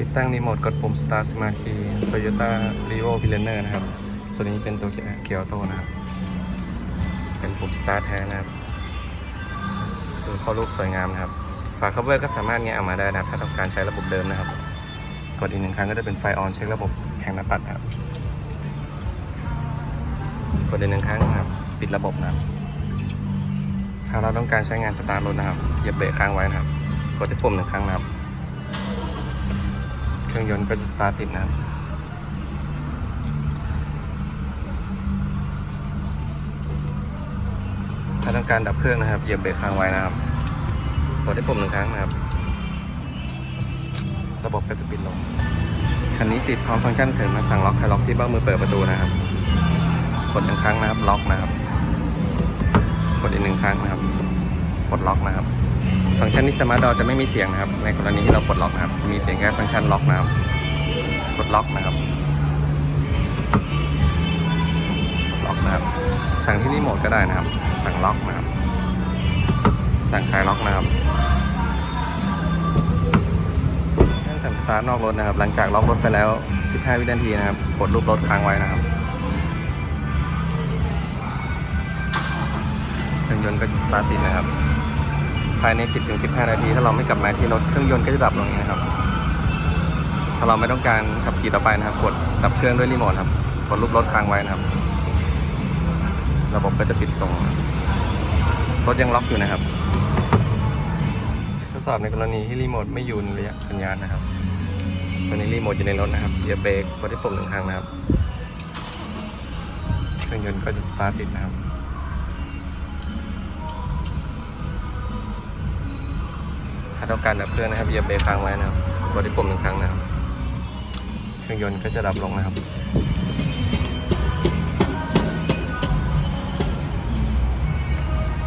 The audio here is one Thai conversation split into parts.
ติดตั้งรีโมทกดปุ่ม Star Smart Key Toyota Rio v i l l a n e r นะครับ ตัวนี้เป็นตัวเกียร์โตนะครับ เป็นปุ่ม Start แท้นะครับดูเข้ารูปสวยงามนะครับ ฝาคัฟเวอร์ก็สามารถแงะออกมาได้นะครับ ถ้าต้องการใช้ระบบเดิมนะครับ กดอีกหนึ่งครั้งก็จะเป็นไฟออนเช็คระบบแห่งหน้าปัดนะครับ กดอีกหนึ่งครั้งนะครับ ปิดระบบนะครับถ้าเราต้องการใช้งานสตาร์ทรถนะครับ เหยียบเบรกค้างไว้นะครับ กดที่ปุ่มหนึ่งครั้งนะครับ รื่องยนต์ก็จะสตาร์ทติดนะครับถ้าต้องการดับเครื่องนะครับเหยียบเบรกค้างไว้นะครับกดที่ปุ่มหนึ่งครั้งนะครับ ระบบก็จะปิดลงคันนี้ติดพร้อมฟังก์ชันเสริมมาสั่งล็อกไฮล็อกที่เบ้ามือเปิดประตูนะครับ กดหนึ่งครั้งนะครับ ล็อกนะครับ กดอีกหนึ่งครั้งนะครับปลดล็อกนะครับ ฟังก์ชันนี้สมาร์ทดอจะไม่มีเสียงนะครับ ในกรณีที่เราปลดล็อกนะครับ จะมีเสียงแค่ฟังก์ชันล็อกนะครับกดล็อกนะครับล็อกนะครับ สั่งที่รีโมทก็ได้นะครับ สั่งล็อกนะครับ สั่งคลายล็อกนะครับท่านสั่งสตาร์ทนอกรถนะครับ หลังจากล็อกรถไปแล้ว 15 วินาทีนะครับ กดรูปรถค้างไว้นะครับเครื่องยนต์ก็จะสตาร์ทติดนะครับายใน 10-15 นาที ถ้าเราไม่กลับมาที่รถเครื่องยนต์ก็จะดับลงเองนะครับ ถ้าเราไม่ต้องการขับขี่ต่อไปนะครับ กดดับเครื่องด้วยรีโมทครับ กดรูปรถค้างไว้นะครับ ระบบก็จะปิดตรง รถยังล็อกอยู่นะครับ ทดสอบในกรณีที่รีโมทไม่อยู่ในระยะสัญญาณนะครับ ตอนนี้รีโมทอยู่ในรถนะครับเหยียบเบรกกดที่ปุ่มหนึ่งครั้งนะครับ เครื่องยนต์ก็จะสตาร์ทติดนะครับาต้องการดับเครื่องนะครับเหยียบเบรกค้างไว้นะครับกดที่ปุ่มหนึ่งครั้งนะครับเครื่องยนต์ก็จะดับลงนะครับ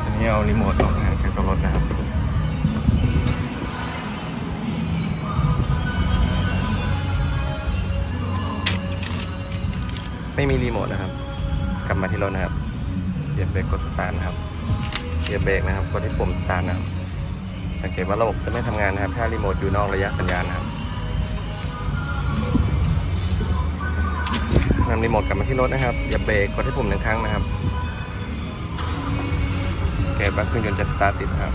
อันนี้เอารีโมทออกห่างจากตัวรถนะครับไม่มีรีโมทนะครับ กลับมาที่รถนะครับ เหยียบเบรกกดสตาร์ทนะครับ เหยียบเบรกนะครับ กดที่ปุ่มสตาร์ทนะครับ สังเกตว่าระบบจะไม่ทำงานนะครับ ถ้ารีโมทอยู่นอกระยะสัญญาณนะครับนำรีโมทกลับมาที่รถนะครับ อย่าเบรกกดที่ปุ่มหนึ่งครั้งนะครับโอเคว่าเครื่องยนต์จะสตาร์ทติดนะครับ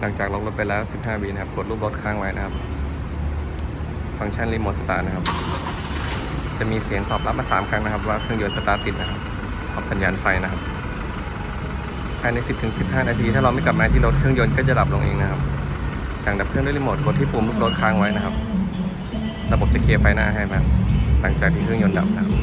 หลังจากล็อกรถไปแล้ว 15วินะครับ กดรูปรถค้างไว้นะครับ ฟังก์ชันรีโมทสตาร์ทนะครับ จะมีเสียงตอบรับมา 3 ครั้งนะครับ ว่าเครื่องยนต์สตาร์ทติดนะครับ ออกสัญญาณไฟนะครับภายใน 10-15 นาที ถ้าเราไม่กลับมาที่รถเครื่องยนต์ก็จะดับลงเองนะครับ สั่งดับเครื่องด้วยรีโมทกดที่ปุ่มลูกรถค้างไว้นะครับ ระบบจะเคลียร์ไฟหน้าให้นะครับหลังจากที่เครื่องยนต์ดับนะครับ